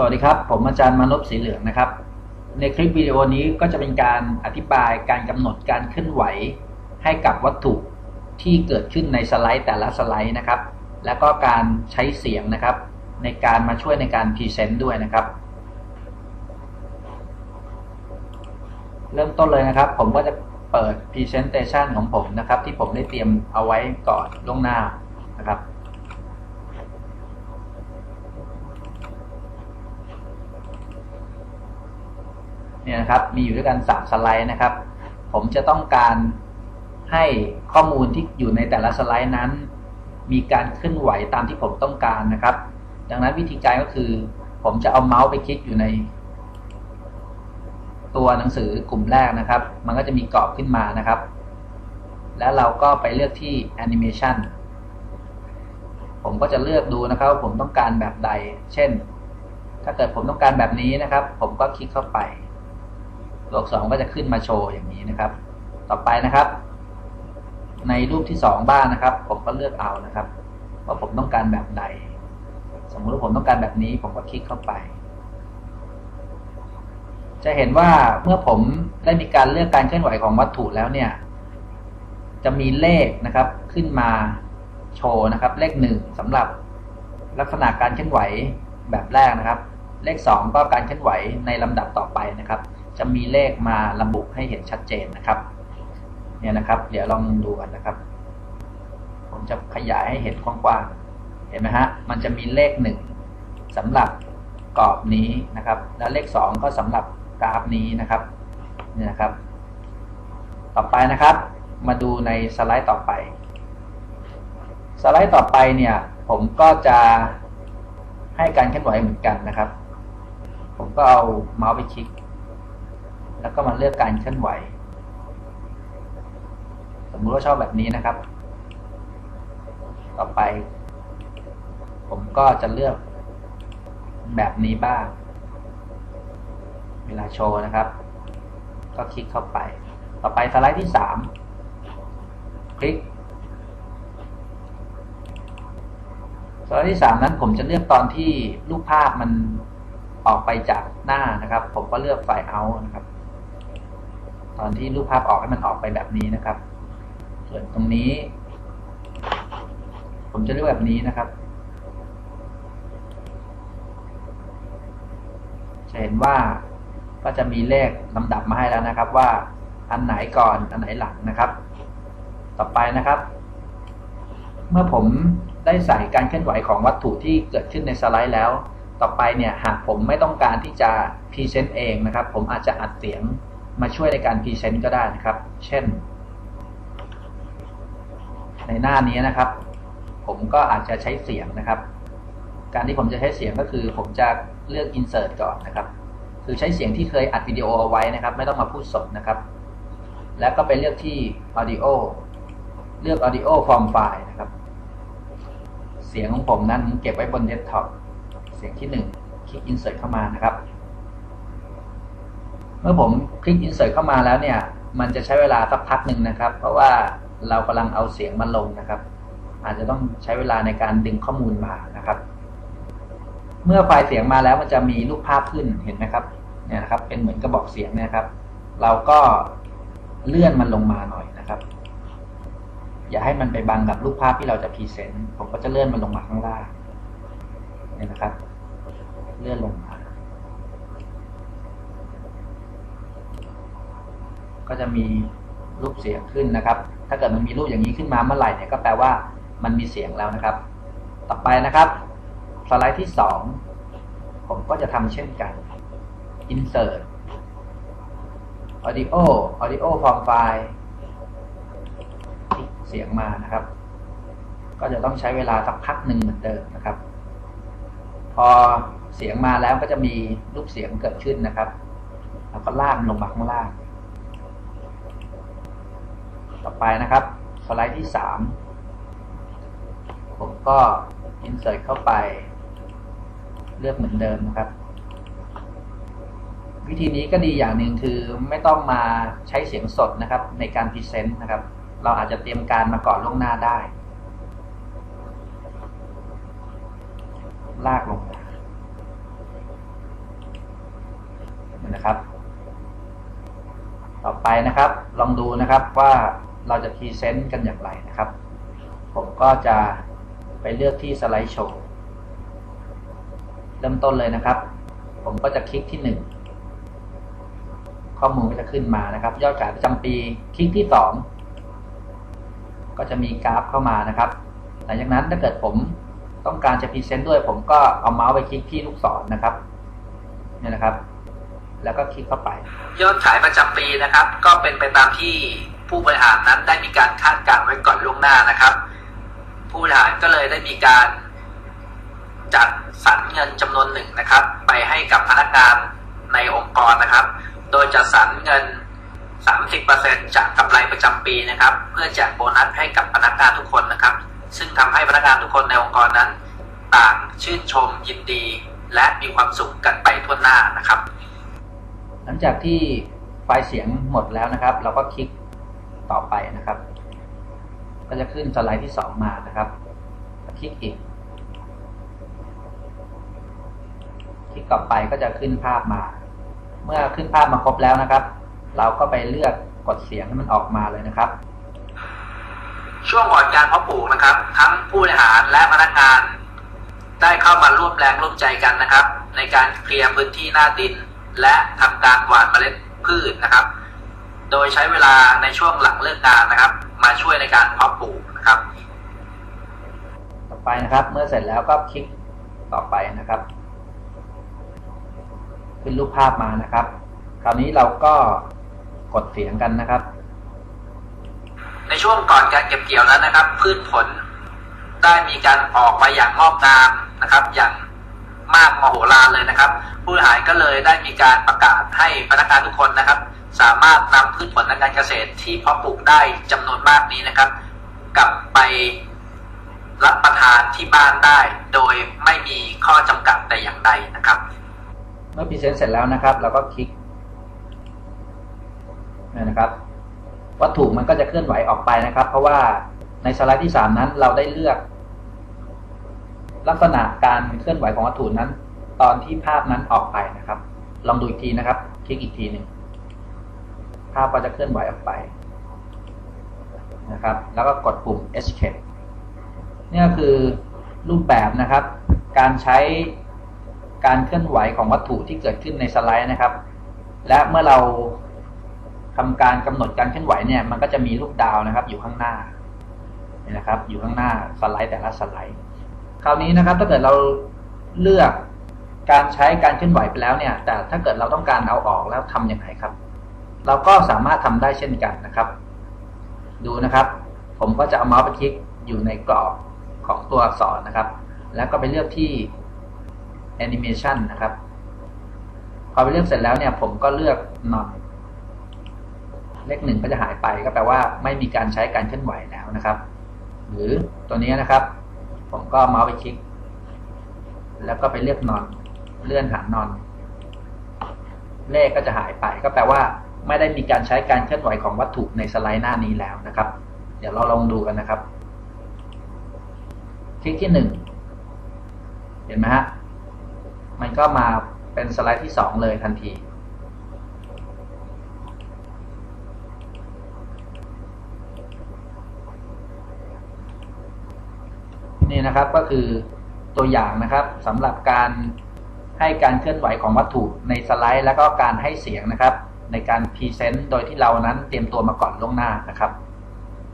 สวัสดีครับ ผมอาจารย์มานพสีเหลืองนะครับ ในคลิปวิดีโอนี้ก็จะเป็นการอธิบายการกำหนดการเคลื่อนไหว ให้กับวัตถุที่เกิดขึ้นในสไลด์แต่ละสไลด์นะครับ แล้วก็การใช้เสียงนะครับ ในการมาช่วยในการพรีเซนต์ด้วยนะครับ เริ่มต้นเลยนะครับ ผมก็จะเปิด Presentation ของผมนะครับ ที่ผมได้เตรียมเอาไว้ก่อนล่วงหน้านะครับ เนี่ยนะครับ มีอยู่ด้วยกัน3สไลด์นะครับ ผมจะต้องการให้ข้อมูลที่อยู่ในแต่ละสไลด์นั้น มีการเคลื่อนไหวตามที่ผมต้องการนะครับ ดังนั้นวิธีการก็คือ ผมจะเอาเมาส์ไปคลิกอยู่ใน ตัวหนังสือกลุ่มแรกนะครับ มันก็จะมีกรอบขึ้นมานะครับ แล้วเราก็ไปเลือกที่ Animation ผมก็จะเลือกดูนะครับว่าผมต้องการแบบใด เช่น ถ้าเกิดผมต้องการแบบนี้นะครับ ผมก็คลิกเข้าไป ตัวอักษรก็จะขึ้นมาโชว์อย่างนี้นะครับ ต่อไปนะครับ ในรูปที่สองบ้างนะครับ ผมก็เลือกเอานะครับว่าผมต้องการแบบใด สมมุติว่าผมต้องการแบบนี้ ผมก็คลิกเข้าไป จะเห็นว่าเมื่อผมได้มีการเลือกการเคลื่อนไหวของวัตถุแล้วเนี่ย จะมีเลขนะครับขึ้นมาโชว์นะครับ เลขหนึ่งสำหรับลักษณะการเคลื่อนไหวแบบแรกนะครับ เลขสองก็การเคลื่อนไหวในลำดับต่อไปนะครับ จะมีเลขมาระบุให้เห็นชัดเจนนะครับเนี่ยนะครับ เดี๋ยวลองดูกันนะครับ ผมจะขยายให้เห็นกว้างๆเห็นไหมฮะมันจะมีเลขหนึ่งสำหรับกรอบนี้นะครับ แล้วเลขสองก็สำหรับกราฟนี้นะครับเนี่ยนะครับ ต่อไปนะครับ มาดูในสไลด์ต่อไป สไลด์ต่อไปเนี่ย ผมก็จะให้การเคลื่อนไหวเหมือนกันนะครับ ผมก็เอาเมาส์ไปคลิก แล้วก็มาเลือกการเคลื่อนไหว สมมุติว่าชอบแบบนี้นะครับ ต่อไป ผมก็จะเลือกแบบนี้บ้าง เวลาโชว์นะครับ ก็คลิกเข้าไป ต่อไปสไลด์ที่สามคลิกสไลด์ที่สามนั้นผมจะเลือกตอนที่รูปภาพมันออกไปจากหน้านะครับ ผมก็เลือกไฟล์เอานะครับ ตอนที่รูปภาพออกให้มันออกไปแบบนี้นะครับ ส่วนตรงนี้ ผมจะเลือกแบบนี้นะครับ จะเห็นว่าก็จะมีเลขลำดับมาให้แล้วนะครับ ว่าอันไหนก่อนอันไหนหลังนะครับ ต่อไปนะครับ เมื่อผมได้ใส่การเคลื่อนไหวของวัตถุที่เกิดขึ้นในสไลด์แล้ว ต่อไปเนี่ยหากผมไม่ต้องการที่จะพรีเซนต์เองนะครับ ผมอาจจะอัดเสียง มาช่วยในการพรีเซนต์ก็ได้นะครับ เช่น ในหน้านี้นะครับ ผมก็อาจจะใช้เสียงนะครับ การที่ผมจะใช้เสียงก็คือ ผมจะเลือก insert ก่อนนะครับ คือใช้เสียงที่เคยอัดวิดีโอเอาไว้นะครับ ไม่ต้องมาพูดสดนะครับ แล้วก็ไปเลือกที่ audio เลือก audio form file นะครับ เสียงของผมนั้นเก็บไว้บนเดสก์ท็อปเสียงที่ 1 คลิก insert เข้ามานะครับ เมื่อผมคลิก insert เข้ามาแล้วเนี่ย มันจะใช้เวลาสักพักหนึ่งนะครับ เพราะว่าเรากำลังเอาเสียงมาลงนะครับ อาจจะต้องใช้เวลาในการดึงข้อมูลมานะครับ เมื่อไฟล์เสียงมาแล้วมันจะมีรูปภาพขึ้นเห็นไหมครับเนี่ยนะครับ เป็นเหมือนกระบอกเสียงนะครับ เราก็เลื่อนมันลงมาหน่อยนะครับ อย่าให้มันไปบังกับรูปภาพที่เราจะพรีเซนต์ผมก็จะเลื่อนมันลงมาข้างล่างเนี่ยนะครับ เลื่อนลงมา ก็จะมีรูปเสียงขึ้นนะครับ ถ้าเกิดมันมีรูปอย่างนี้ขึ้นมาเมื่อไหร่เนี่ยก็แปลว่ามันมีเสียงแล้วนะครับ ต่อไปนะครับสไลด์ที่สองผมก็จะทำเช่นกัน insert audio audio form file เสียงมานะครับ ก็จะต้องใช้เวลาสักพักหนึ่งเหมือนเดิมนะครับ พอเสียงมาแล้วก็จะมีรูปเสียงเกิดขึ้นนะครับ แล้วก็ลากลงมาข้างล่าง ต่อไปนะครับ สไลด์ที่สามผมก็ insert เข้าไป เลือกเหมือนเดิมนะครับ วิธีนี้ก็ดีอย่างหนึ่งคือไม่ต้องมาใช้เสียงสดนะครับ ในการพรีเซนต์นะครับ เราอาจจะเตรียมการมาก่อนล่วงหน้าได้ ลากลงมานะครับ ต่อไปนะครับ ลองดูนะครับว่า เราจะพรีเซนต์กันอย่างไรนะครับ ผมก็จะไปเลือกที่สไลด์โชว์เริ่มต้นเลยนะครับ ผมก็จะคลิกที่หนึ่งข้อมูลก็จะขึ้นมานะครับ ยอดขายประจำปีคลิกที่สองก็จะมีกราฟเข้ามานะครับหลังจากนั้นถ้าเกิดผมต้องการจะพรีเซนต์ด้วย ผมก็เอาเมาส์ไปคลิกที่ลูกศรนะครับนี่นะครับ แล้วก็คลิกเข้าไป ยอดขายประจำปีนะครับ ก็เป็นไปตามที่ ผู้บริหารนั้นได้มีการคาดการณ์ไว้ก่อนล่วงหน้านะครับ ผู้บริหารก็เลยได้มีการจัดสรรเงินจำนวนหนึ่งนะครับ ไปให้กับพนักงานในองค์กรนะครับ โดยจัดสรรเงิน 30%จากกำไรประจำปีนะครับ เพื่อแจกโบนัสให้กับพนักงานทุกคนนะครับ ซึ่งทำให้พนักงานทุกคนในองค์กรนั้น ต่างชื่นชมยินดี และมีความสุขกันไปทั่วหน้านะครับ หลังจากที่ไฟล์เสียงหมดแล้วนะครับ เราก็คลิก ต่อไปนะครับ ก็จะขึ้นสไลด์ที่สองมานะครับคลิกอีกคลิกต่อไปก็จะขึ้นภาพมา เมื่อขึ้นภาพมาครบแล้วนะครับ เราก็ไปเลือกกดเสียงให้มันออกมาเลยนะครับ ช่วงก่อนการเพาะปลูกนะครับ ทั้งผู้บริหารและพนักงาน ได้เข้ามาร่วมแรงร่วมใจกันนะครับ ในการเคลียร์พื้นที่หน้าดิน และทำการหว่านเมล็ดพืชนะครับ โดยใช้เวลาในช่วงหลังเลิกงานนะครับ มาช่วยในการเพาะปลูกนะครับ ต่อไปนะครับ เมื่อเสร็จแล้วก็คลิกต่อไปนะครับขึ้นรูปภาพมานะครับ คราวนี้เราก็กดเสียงกันนะครับ ในช่วงก่อนการเก็บเกี่ยวนั้นนะครับ พืชผลได้มีการออกมาอย่างงอกงามนะครับ อย่างมากมโหฬารเลยนะครับ ผู้บริหารก็เลยได้มีการประกาศให้พนักงานทุกคนนะครับ สามารถนำพืชผลทางการเกษตรที่เพาะปลูกได้จำนวนมากนี้นะครับ กลับไปรับประทานที่บ้านได้ โดยไม่มีข้อจำกัดแต่อย่างใดนะครับ เมื่อพรีเซนต์เสร็จแล้วนะครับ เราก็คลิกนะครับ วัตถุมันก็จะเคลื่อนไหวออกไปนะครับ เพราะว่าในสไลด์ที่สามนั้นเราได้เลือก ลักษณะการเคลื่อนไหวของวัตถุนั้น ตอนที่ภาพนั้นออกไปนะครับ ลองดูอีกทีนะครับ คลิกอีกทีหนึ่งาพก็จะเคลื่อนไหวออกไปนะครับ แล้วก็กดปุ่ม escape นี่ก็คือรูปแบบนะครับ การใช้การเคลื่อนไหวของวัตถุที่เกิดขึ้นในสไลด์นะครับ และเมื่อเราทำการกำหนดการเคลื่อนไหวเนี่ย มันก็จะมีรูปดาวนะครับ อยู่ข้างหน้านี่นะครับ อยู่ข้างหน้าสไลด์แต่ละสไลด์ คราวนี้นะครับ ถ้าเกิดเราเลือกการใช้การเคลื่อนไหวไปแล้วเนี่ย แต่ถ้าเกิดเราต้องการเอาออกแล้วทำยังไงครับ เราก็สามารถทำได้เช่นกันนะครับ ดูนะครับ ผมก็จะเอาเมาส์ไปคลิกอยู่ในกรอบของตัวอักษรนะครับ แล้วก็ไปเลือกที่ Animation นะครับ พอไปเลือกเสร็จแล้วเนี่ย ผมก็เลือก None เลขหนึ่งก็จะหายไปก็แปลว่าไม่มีการใช้การเคลื่อนไหวแล้วนะครับ หรือตัวนี้นะครับ ผมก็เมาส์ไปคลิก แล้วก็ไปเลือก None เลื่อนหา None เลขก็จะหายไปก็แปลว่า ไม่ได้มีการใช้การเคลื่อนไหวของวัตถุในสไลด์หน้านี้แล้วนะครับ เดี๋ยวเราลองดูกันนะครับ คลิกที่หนึ่งเห็นไหมฮะ มันก็มาเป็นสไลด์ที่สองเลยทันทีนี่นะครับก็คือตัวอย่างนะครับสำหรับการให้การเคลื่อนไหวของวัตถุในสไลด์ แล้วก็การให้เสียงนะครับ ในการพรีเซนต์โดยที่เรานั้นเตรียมตัวมาก่อนล่วงหน้านะครับ